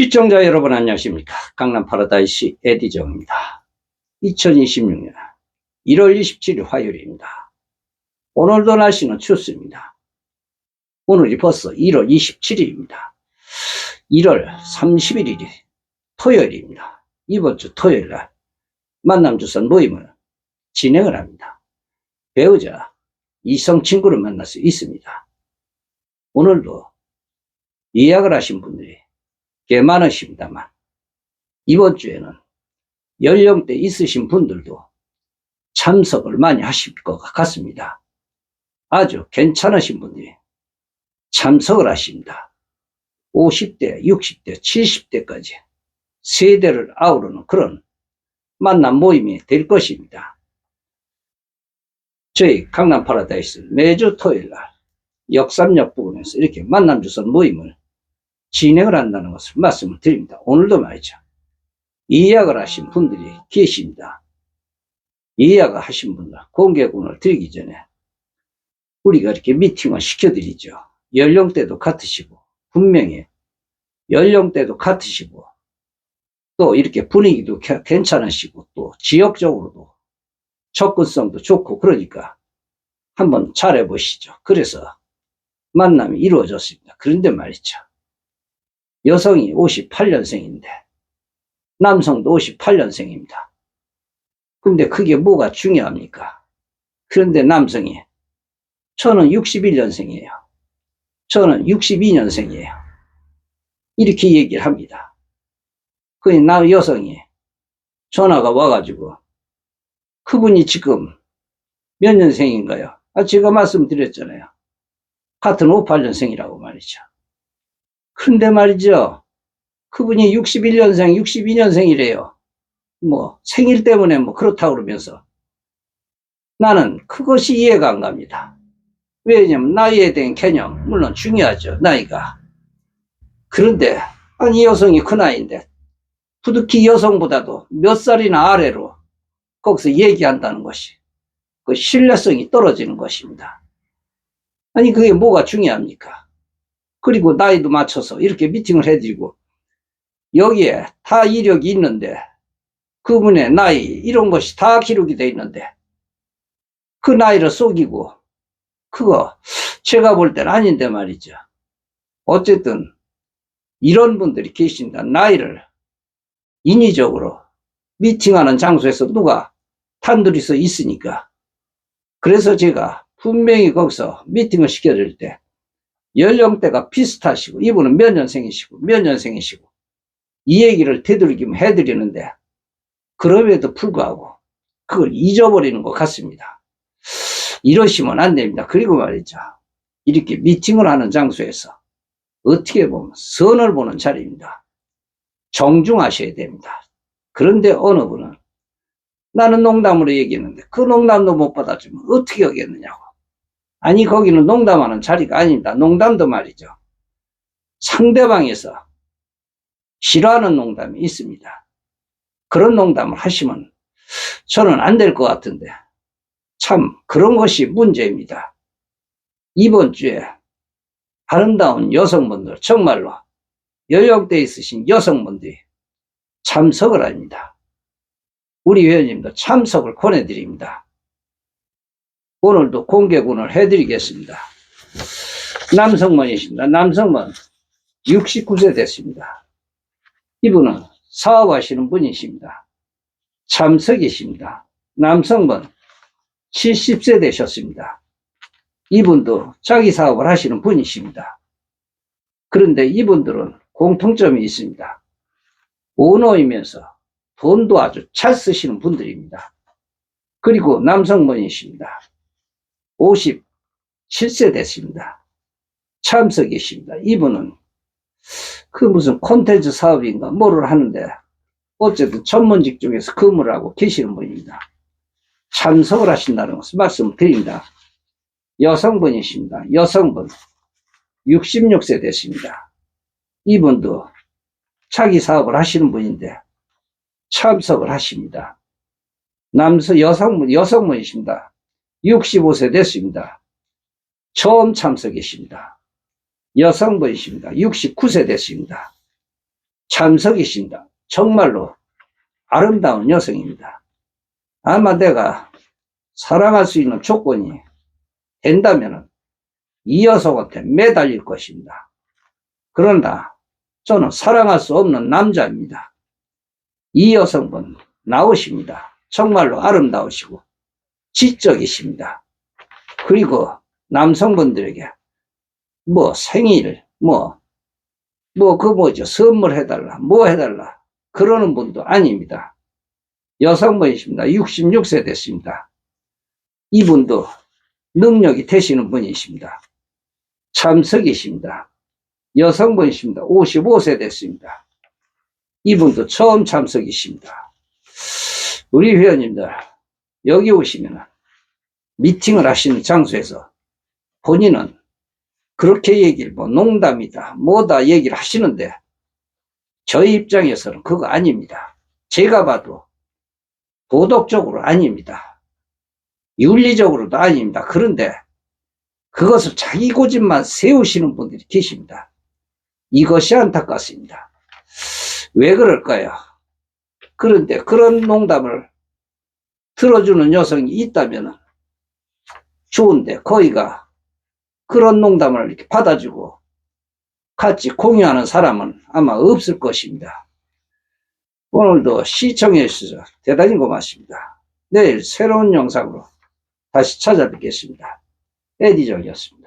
시청자 여러분 안녕하십니까. 강남 파라다이스 에디정입니다. 2026년 1월 27일 화요일입니다. 오늘도 날씨는 춥습니다. 오늘이 벌써 1월 27일입니다. 1월 31일이 토요일입니다. 이번 주 토요일 날 만남주선 모임을 진행을 합니다. 배우자 이성 친구를 만날 수 있습니다. 오늘도 예약을 하신 분들이 꽤 많으십니다만 이번 주에는 연령대 있으신 분들도 참석을 많이 하실 것 같습니다. 아주 괜찮으신 분들이 참석을 하십니다. 50대, 60대, 70대까지 세대를 아우르는 그런 만남 모임이 될 것입니다. 저희 강남 파라다이스 매주 토요일 날 역삼역 부근에서 이렇게 만남 주선 모임을 진행을 한다는 것을 말씀을 드립니다. 오늘도 말이죠. 예약을 하신 분들이 계십니다. 예약을 하신 분들 공개군을 드리기 전에 우리가 이렇게 미팅을 시켜드리죠. 연령대도 같으시고 분명히 연령대도 같으시고 또 이렇게 분위기도 개- 괜찮으시고 또 지역적으로도 접근성도 좋고 그러니까 한번 잘해보시죠. 그래서 만남이 이루어졌습니다. 그런데 말이죠. 여성이 58년생인데 남성도 58년생입니다. 근데 그게 뭐가 중요합니까? 그런데 남성이 저는 61년생이에요. 저는 62년생이에요. 이렇게 얘기를 합니다. 그남 여성이 전화가 와가지고 그분이 지금 몇 년생인가요? 아, 제가 말씀드렸잖아요. 같은 58년생이라고 말이죠. 근데 말이죠. 그분이 61년생, 62년생이래요. 뭐, 생일 때문에 뭐, 그렇다고 그러면서. 나는 그것이 이해가 안 갑니다. 왜냐면, 나이에 대한 개념, 물론 중요하죠. 나이가. 그런데, 아니, 여성이 그 나이인데, 부득이 여성보다도 몇 살이나 아래로 거기서 얘기한다는 것이, 그 신뢰성이 떨어지는 것입니다. 아니, 그게 뭐가 중요합니까? 그리고 나이도 맞춰서 이렇게 미팅을 해드리고 여기에 다 이력이 있는데 그분의 나이 이런 것이 다 기록이 돼 있는데 그 나이를 속이고 그거 제가 볼 때는 아닌데 말이죠. 어쨌든 이런 분들이 계신다. 나이를 인위적으로 미팅하는 장소에서 누가 단둘이서 있으니까 그래서 제가 분명히 거기서 미팅을 시켜줄 때 연령대가 비슷하시고 이분은 몇 년생이시고 몇 년생이시고 이 얘기를 되도록이면 해드리는데 그럼에도 불구하고 그걸 잊어버리는 것 같습니다. 이러시면 안 됩니다. 그리고 말이죠. 이렇게 미팅을 하는 장소에서 어떻게 보면 선을 보는 자리입니다. 정중하셔야 됩니다. 그런데 어느 분은 나는 농담으로 얘기했는데 그 농담도 못 받아주면 어떻게 하겠느냐고. 아니, 거기는 농담하는 자리가 아닙니다. 농담도 말이죠. 상대방에서 싫어하는 농담이 있습니다. 그런 농담을 하시면 저는 안 될 것 같은데 참 그런 것이 문제입니다. 이번 주에 아름다운 여성분들 정말로 연령대 있으신 여성분들이 참석을 합니다. 우리 회원님도 참석을 권해드립니다. 오늘도 공개군을 해드리겠습니다. 남성분이십니다. 남성분 69세 됐습니다. 이분은 사업하시는 분이십니다. 참석이십니다. 남성분 70세 되셨습니다. 이분도 자기 사업을 하시는 분이십니다. 그런데 이분들은 공통점이 있습니다. 오너이면서 돈도 아주 잘 쓰시는 분들입니다. 그리고 남성분이십니다. 57세 됐습니다. 참석이십니다. 이분은 그 무슨 콘텐츠 사업인가 뭐를 하는데 어쨌든 전문직 중에서 근무를 하고 계시는 분입니다. 참석을 하신다는 것을 말씀드립니다. 여성분이십니다. 여성분 66세 됐습니다. 이분도 자기 사업을 하시는 분인데 참석을 하십니다. 남성 여성분 여성분이십니다. 65세 됐습니다. 처음 참석이십니다. 여성분이십니다. 69세 됐습니다. 참석이십니다. 정말로 아름다운 여성입니다. 아마 내가 사랑할 수 있는 조건이 된다면 이 여성한테 매달릴 것입니다. 그러나 저는 사랑할 수 없는 남자입니다. 이 여성분 나오십니다. 정말로 아름다우시고 지적이십니다. 그리고 남성분들에게 뭐 생일 뭐 뭐 그 뭐죠 선물해달라 뭐 해달라 그러는 분도 아닙니다. 여성분이십니다. 66세 됐습니다. 이분도 능력이 되시는 분이십니다. 참석이십니다. 여성분이십니다. 55세 됐습니다. 이분도 처음 참석이십니다. 우리 회원님들 여기 오시면 미팅을 하시는 장소에서 본인은 그렇게 얘기를 뭐 농담이다 뭐다 얘기를 하시는데 저희 입장에서는 그거 아닙니다. 제가 봐도 도덕적으로 아닙니다. 윤리적으로도 아닙니다. 그런데 그것을 자기 고집만 세우시는 분들이 계십니다. 이것이 안타깝습니다. 왜 그럴까요? 그런데 그런 농담을 들어주는 여성이 있다면 좋은데 거기가 그런 농담을 이렇게 받아주고 같이 공유하는 사람은 아마 없을 것입니다. 오늘도 시청해 주셔서 대단히 고맙습니다. 내일 새로운 영상으로 다시 찾아뵙겠습니다. 에디정이었습니다.